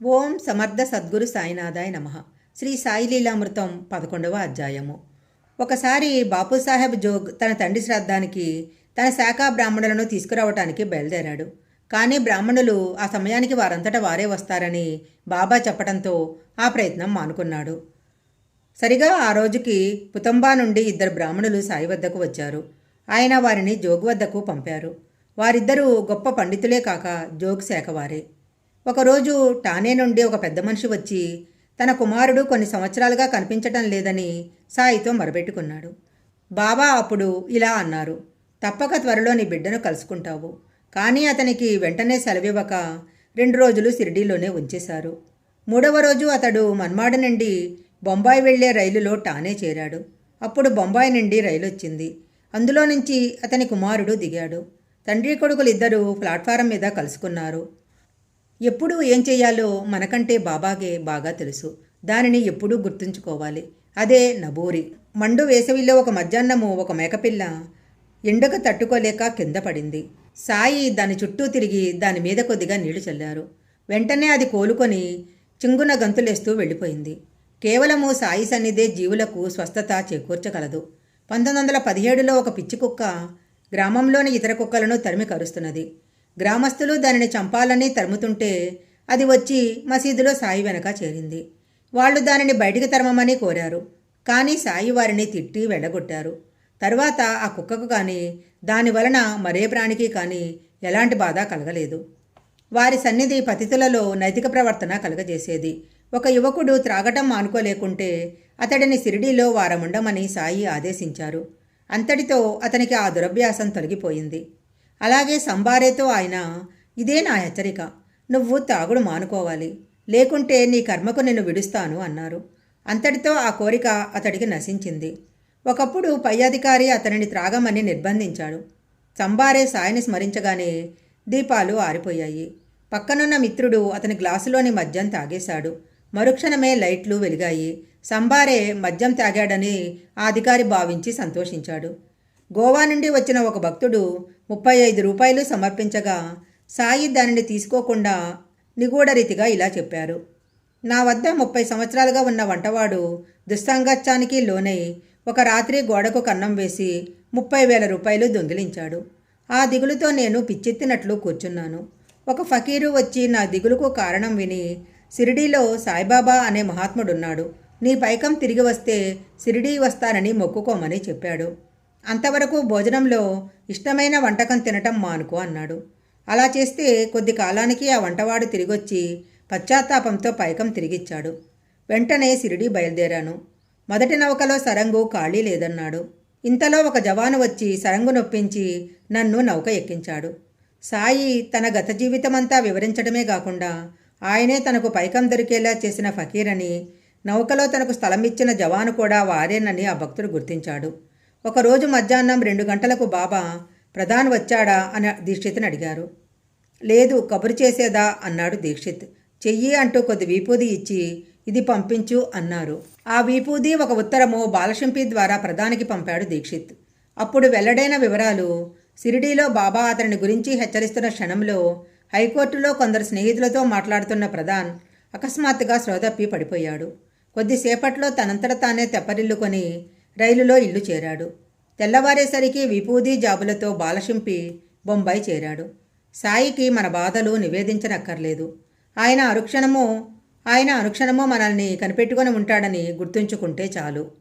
ఓం సమర్థ సద్గురు సాయినాథాయ నమ. శ్రీ సాయి లీలామృతం పదకొండవ అధ్యాయము. ఒకసారి బాపుసాహెబ్ జోగ్ తన తండ్రి శ్రాద్ధానికి తన శాఖా బ్రాహ్మణులను తీసుకురావటానికి బయలుదేరాడు. కానీ బ్రాహ్మణులు ఆ సమయానికి వారంతట వారే వస్తారని బాబా చెప్పడంతో ఆ ప్రయత్నం మానుకున్నాడు. సరిగా ఆ రోజుకి పుతంబా నుండి ఇద్దరు బ్రాహ్మణులు సాయి వద్దకు వచ్చారు. ఆయన వారిని జోగ్ వద్దకు పంపారు. వారిద్దరూ గొప్ప పండితులే కాక జోగు శాఖవారే ఒకరోజు టానే నుండి ఒక పెద్ద మనిషి వచ్చి తన కుమారుడు కొన్ని సంవత్సరాలుగా కనిపించటం లేదని సాయితో మరబెట్టుకున్నాడు. బాబా అప్పుడు ఇలా అన్నారు తప్పక త్వరలో నీ బిడ్డను కలుసుకుంటావు. కానీ అతనికి వెంటనే సెలవివ్వక రెండు రోజులు సిరిడీలోనే ఉంచేశారు. మూడవ రోజు అతడు మన్మాడ నుండి బొంబాయి వెళ్ళే రైలులో టానే చేరాడు. అప్పుడు బొంబాయి నుండి రైలు వచ్చింది. అందులో నుంచి అతని కుమారుడు దిగాడు. తండ్రి కొడుకులు ఇద్దరూ ప్లాట్ఫారం మీద కలుసుకున్నారు. ఎప్పుడు ఏం చేయాలో మనకంటే బాబాగే బాగా తెలుసు. దానిని ఎప్పుడూ గుర్తుంచుకోవాలి. అదే నబూరి. మండు వేసవిలో ఒక మధ్యాహ్నము ఒక మేకపిల్ల ఎండకు తట్టుకోలేక కింద పడింది. సాయి దాని చుట్టూ తిరిగి దాని మీద కొద్దిగా నీళ్ళు చల్లారు. వెంటనే అది కోలుకొని చింగున గంతులేస్తూ వెళ్ళిపోయింది. కేవలము సాయి సన్నిధే జీవులకు స్వస్థత చేకూర్చగలదు. పంతొమ్మిది వందల పదిహేడులో ఒక పిచ్చి కుక్క గ్రామంలోని ఇతర కుక్కలను తరిమి కరుస్తున్నది. గ్రామస్తులు దానిని చంపాలని తరుముతుంటే అది వచ్చి మసీదులో సాయి వెనక చేరింది. వాళ్ళు దానిని బయటికి తరమమని కోరారు. కానీ సాయి వారిని తిట్టి వెళ్ళగొట్టారు. తర్వాత ఆ కుక్కకు కానీ దాని వలన మరే ప్రాణికి కానీ ఎలాంటి బాధ కలగలేదు. వారి సన్నిధి పతితులలో నైతిక ప్రవర్తన కలగజేసేది. ఒక యువకుడు త్రాగటం మానుకోలేకుంటే అతడిని సిరిడీలో వారముండమని సాయి ఆదేశించారు. అంతటితో అతనికి ఆ దురభ్యాసం తొలగిపోయింది. అలాగే సంబారేతో ఆయన ఇదే నా హెచ్చరిక. నువ్వు తాగుడు మానుకోవాలి. లేకుంటే నీ కర్మకు నిన్ను విడుస్తాను అన్నారు. అంతటితో ఆ కోరిక అతడికి నశించింది. ఒకప్పుడు పై అధికారి అతనిని త్రాగమని నిర్బంధించాడు. సంబారే సాయిని స్మరించగానే దీపాలు ఆరిపోయాయి. పక్కనున్న మిత్రుడు అతని గ్లాసులోని మద్యం తాగేశాడు. మరుక్షణమే లైట్లు వెలిగాయి. సంబారే మద్యం తాగాడని ఆ అధికారి భావించి సంతోషించాడు. గోవా నుండి వచ్చిన ఒక భక్తుడు ముప్పై ఐదు రూపాయలు సమర్పించగా సాయి దానిని తీసుకోకుండా నిగూఢ రీతిగా ఇలా చెప్పారు. నా వద్ద ముప్పై సంవత్సరాలుగా ఉన్న వంటవాడు దుస్సాంగత్యానికి లోనై ఒక రాత్రి గోడకు కన్నం వేసి ముప్పై వేల రూపాయలు దొంగిలించాడు. ఆ దిగులుతో నేను పిచ్చెత్తినట్లు కూర్చున్నాను. ఒక ఫకీరు వచ్చి నా దిగులుకు కారణం విని సిరిడీలో సాయిబాబా అనే మహాత్ముడున్నాడు. నీ పైకం తిరిగి వస్తే సిరిడీ వస్తానని మొక్కుకోమని చెప్పాడు. అంతవరకు భోజనంలో ఇష్టమైన వంటకం తినటం మానుకో అన్నాడు. అలా చేస్తే కొద్ది కాలానికి ఆ వంటవాడు తిరిగొచ్చి పశ్చాత్తాపంతో పైకం తిరిగిచ్చాడు. వెంటనే సిరిడి బయలుదేరాను. మొదటి నౌకలో సరంగు ఖాళీ లేదన్నాడు. ఇంతలో ఒక జవాను వచ్చి సరంగు నొప్పించి నన్ను నౌక ఎక్కించాడు. సాయి తన గత జీవితమంతా వివరించడమే కాకుండా ఆయనే తనకు పైకం దొరికేలా చేసిన ఫకీరని నౌకలో తనకు స్థలం ఇచ్చిన జవాను కూడా వారేనని ఆ భక్తుడు గుర్తించాడు. ఒకరోజు మధ్యాహ్నం రెండు గంటలకు బాబా ప్రధాన్ వచ్చాడా అని దీక్షిత్ని అడిగారు. లేదు కబురు చేసేదా అన్నాడు దీక్షిత్. చెయ్యి అంటూ కొద్ది వీపూది ఇచ్చి ఇది పంపించు అన్నారు. ఆ వీపూది ఒక ఉత్తరము బాలశింపి ద్వారా ప్రధానికి పంపాడు దీక్షిత్. అప్పుడు వెల్లడైన వివరాలు సిరిడీలో బాబా అతని గురించి హెచ్చరిస్తున్న క్షణంలో హైకోర్టులో కొందరు స్నేహితులతో మాట్లాడుతున్న ప్రధాన్ అకస్మాత్తుగా శ్రోతప్పి పడిపోయాడు. కొద్దిసేపట్లో తనంతట తానే తెప్పరిల్లుకొని రైలులో ఇల్లు చేరాడు. తెల్లవారేసరికి విపూది జాబులతో బాలశింపి బొంబాయి చేరాడు. సాయికి మన బాధలు నివేదించనక్కర్లేదు. ఆయన అనుక్షణము ఆయన అనుక్షణము మనల్ని కనిపెట్టుకొని ఉంటాడని గుర్తుంచుకుంటే చాలు.